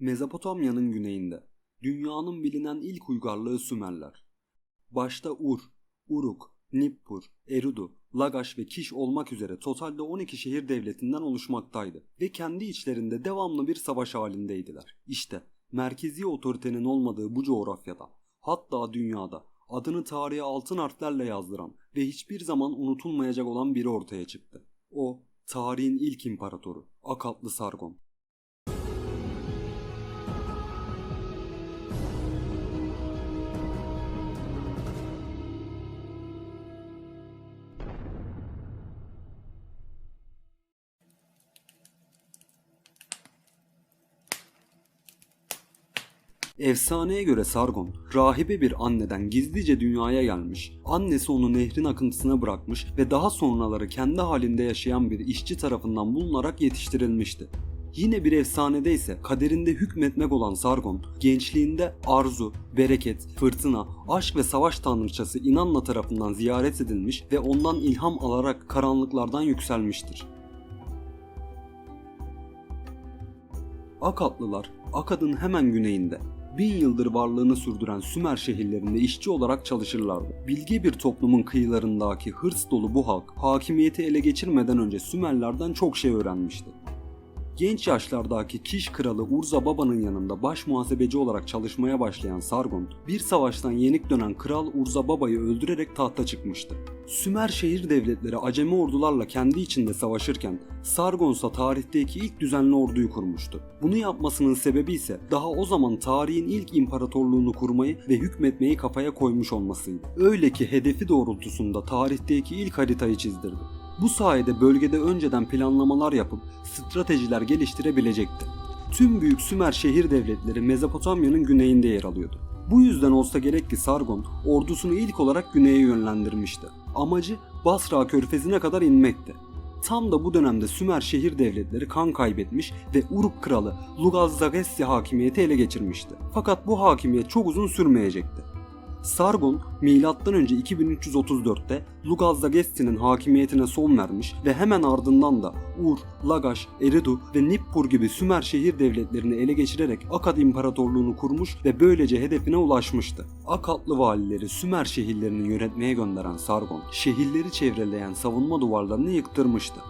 Mezopotamya'nın güneyinde dünyanın bilinen ilk uygarlığı Sümerler. Başta Ur, Uruk, Nippur, Eridu, Lagash ve Kiş olmak üzere totalde 12 şehir devletinden oluşmaktaydı ve kendi içlerinde devamlı bir savaş halindeydiler. İşte merkezi otoritenin olmadığı bu coğrafyada hatta dünyada adını tarihe altın harflerle yazdıran ve hiçbir zaman unutulmayacak olan biri ortaya çıktı. O tarihin ilk imparatoru Akatlı Sargon. Efsaneye göre Sargon, rahibe bir anneden gizlice dünyaya gelmiş, annesi onu nehrin akıntısına bırakmış ve daha sonraları kendi halinde yaşayan bir işçi tarafından bulunarak yetiştirilmişti. Yine bir efsanede ise kaderinde hükmetmek olan Sargon, gençliğinde arzu, bereket, fırtına, aşk ve savaş tanrıçası İnanna tarafından ziyaret edilmiş ve ondan ilham alarak karanlıklardan yükselmiştir. Akatlılar, Akad'ın hemen güneyinde, bin yıldır varlığını sürdüren Sümer şehirlerinde işçi olarak çalışırlardı. Bilge bir toplumun kıyılarındaki hırs dolu bu halk, hakimiyeti ele geçirmeden önce Sümerlerden çok şey öğrenmişti. Genç yaşlardaki Kiş kralı Urza Baba'nın yanında baş muhasebeci olarak çalışmaya başlayan Sargon, bir savaştan yenik dönen kral Urza Baba'yı öldürerek tahta çıkmıştı. Sümer şehir devletleri acemi ordularla kendi içinde savaşırken Sargon ise tarihteki ilk düzenli orduyu kurmuştu. Bunu yapmasının sebebi ise daha o zaman tarihin ilk imparatorluğunu kurmayı ve hükmetmeyi kafaya koymuş olmasıydı. Öyle ki hedefi doğrultusunda tarihteki ilk haritayı çizdirdi. Bu sayede bölgede önceden planlamalar yapıp stratejiler geliştirebilecekti. Tüm büyük Sümer şehir devletleri Mezopotamya'nın güneyinde yer alıyordu. Bu yüzden olsa gerek ki Sargon ordusunu ilk olarak güneye yönlendirmişti. Amacı Basra körfezine kadar inmekti. Tam da bu dönemde Sümer şehir devletleri kan kaybetmiş ve Uruk kralı Lugaz-Zagessi hakimiyeti ele geçirmişti. Fakat bu hakimiyet çok uzun sürmeyecekti. Sargon M.Ö. 2334'te Lugaz-Zagesti'nin hakimiyetine son vermiş ve hemen ardından da Ur, Lagash, Eridu ve Nippur gibi Sümer şehir devletlerini ele geçirerek Akkad İmparatorluğunu kurmuş ve böylece hedefine ulaşmıştı. Akatlı valileri Sümer şehirlerini yönetmeye gönderen Sargon, şehirleri çevreleyen savunma duvarlarını yıktırmıştı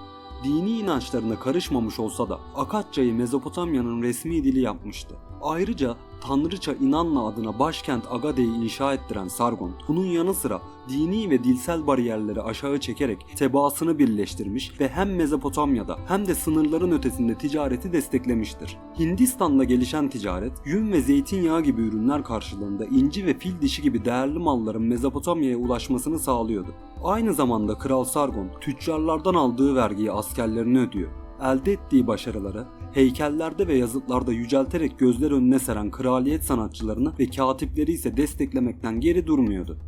dini inançlarına karışmamış olsa da Akatça'yı Mezopotamya'nın resmi dili yapmıştı. Ayrıca Tanrıça İnanna adına başkent Agade'yi inşa ettiren Sargon, bunun yanı sıra dini ve dilsel bariyerleri aşağı çekerek tebaasını birleştirmiş ve hem Mezopotamya'da hem de sınırların ötesinde ticareti desteklemiştir. Hindistan'da gelişen ticaret, yün ve zeytinyağı gibi ürünler karşılığında inci ve fil dişi gibi değerli malların Mezopotamya'ya ulaşmasını sağlıyordu. Aynı zamanda Kral Sargon, tüccarlardan aldığı vergiyi askerlerine ödüyor elde ettiği başarıları heykellerde ve yazıtlarda yücelterek gözler önüne seren kraliyet sanatçılarını ve katipleri ise desteklemekten geri durmuyordu.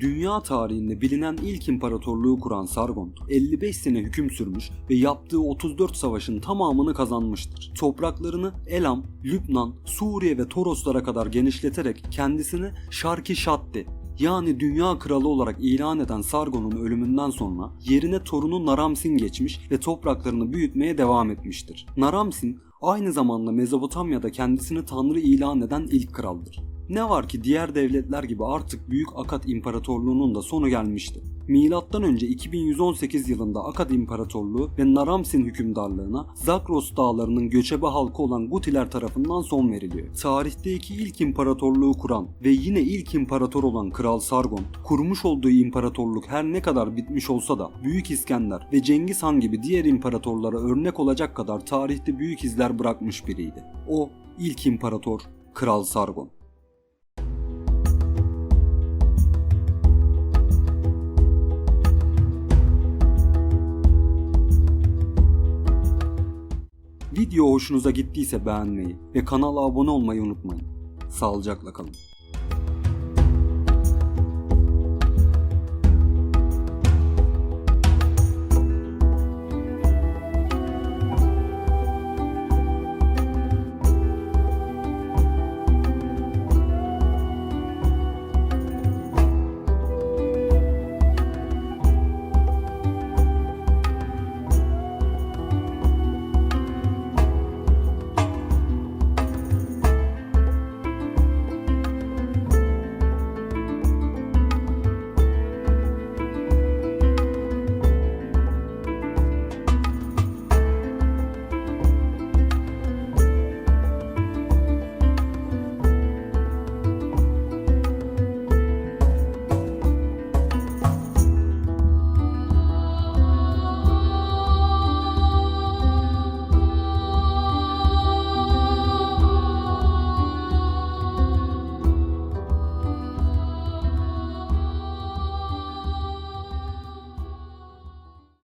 Dünya tarihinde bilinen ilk imparatorluğu kuran Sargon, 55 sene hüküm sürmüş ve yaptığı 34 savaşın tamamını kazanmıştır. Topraklarını Elam, Lübnan, Suriye ve Toroslara kadar genişleterek kendisini Şarki Şatti yani dünya kralı olarak ilan eden Sargon'un ölümünden sonra yerine torunu Naramsin geçmiş ve topraklarını büyütmeye devam etmiştir. Naramsin aynı zamanda Mezopotamya'da kendisini tanrı ilan eden ilk kraldır. Ne var ki diğer devletler gibi artık Büyük Akad İmparatorluğu'nun da sonu gelmişti. Milattan önce 2118 yılında Akad İmparatorluğu ve Naramsin hükümdarlığına Zakros dağlarının göçebe halkı olan Gutiler tarafından son veriliyor. Tarihteki ilk imparatorluğu kuran ve yine ilk imparator olan Kral Sargon, kurmuş olduğu imparatorluk her ne kadar bitmiş olsa da Büyük İskender ve Cengiz Han gibi diğer imparatorlara örnek olacak kadar tarihte büyük izler bırakmış biriydi. O ilk imparator Kral Sargon. Video hoşunuza gittiyse beğenmeyi ve kanala abone olmayı unutmayın. Sağlıcakla kalın.